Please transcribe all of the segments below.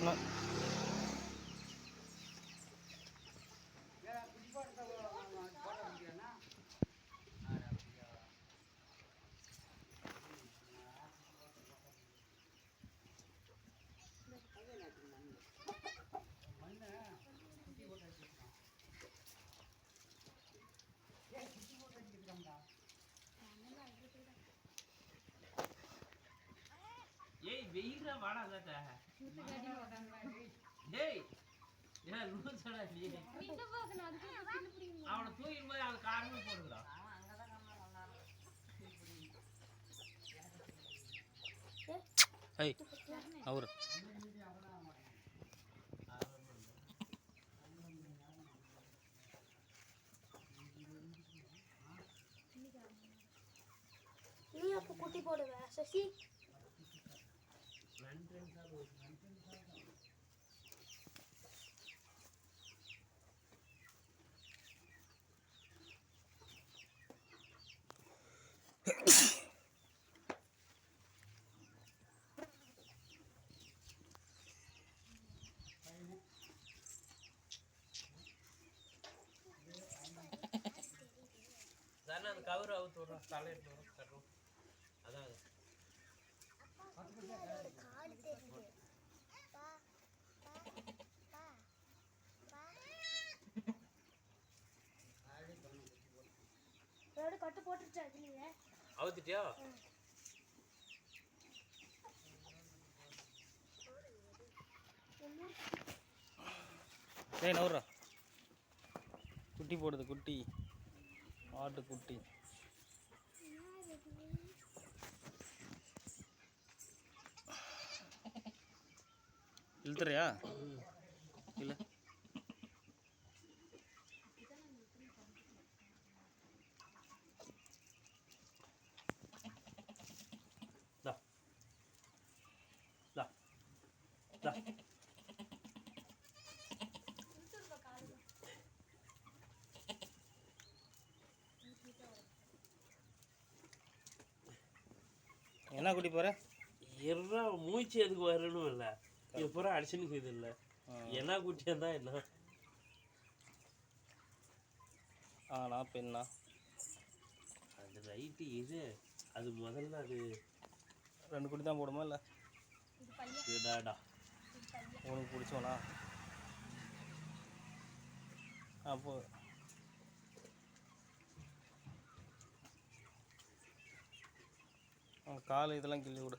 那 வெயில வாடா அதாட்ட டேய் ஏன் லூசடா நீ. அவனை தூக்கிட்டு போய் அவன் காரணமே போடுகிறான் ஐய் அவரு. நீ அப்போ குட்டி போடுவ Sasi? Sana kau rau turun salin turun கட்டு போட்டுருச்சா இதுலயே? அவுத்துட்டியா? டேய் நவுறா குட்டி போடுது குட்டி. ஆட்டு குட்டி. இழுத்துறியா? இல்லை என்ன குட்டி போற? எறா மூச்சு எதுக்கு வரணும் இல்ல. இது பூரா அடிச்சுன்னு இது இல்ல. என்ன குட்டியா தான் என்ன? ஆனா பெண்ணா அது ரைட்டு இது. அது முதல்ல அது. ரெண்டு குட்டி தான் போடுமா இல்லை? இடாடா உனக்கு பிடிச்சோனா அப்போ கால் இதெல்லாம் கிள்ளி விடு.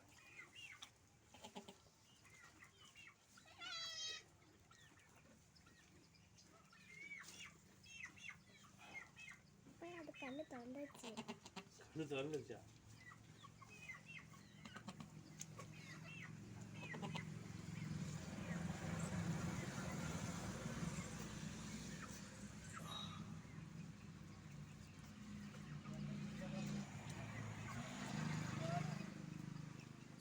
அது கண்ணு தொண்டாச்சு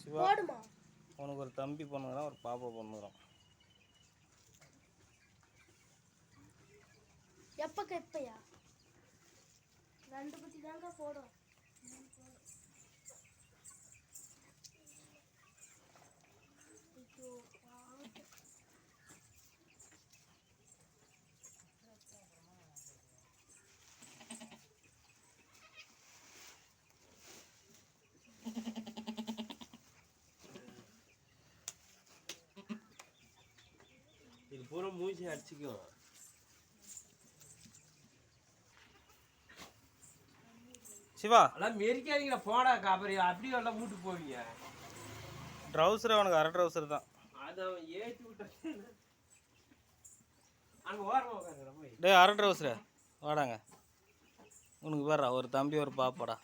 சிவா. உனக்கு ஒரு தம்பி பொண்ணுங்கிறான் ஒரு பாப்பா பொண்ணுங்கிறான் எப்ப கெப்பையா? ரெண்டு குட்டி தாங்க போடும் ஐயோ, பாவம். பூரா மூச்சு அடிச்சுக்கும் சிவா. அதெல்லாம் மெரிக்காதீங்க போடா காபரி அப்படி எல்லாம் மூட்டு போவீங்க. ட்ரௌசர் அவனுக்கு அரை ட்ரௌசர் தான். அதை அவன் ஏற்றி விட்டு அங்கே ஓரமாக உட்காந்துற போய். டேய் அரை ட்ரௌசரு. வாடாங்க. உனக்கு வேறா ஒரு தம்பி ஒரு பாப்பாடா.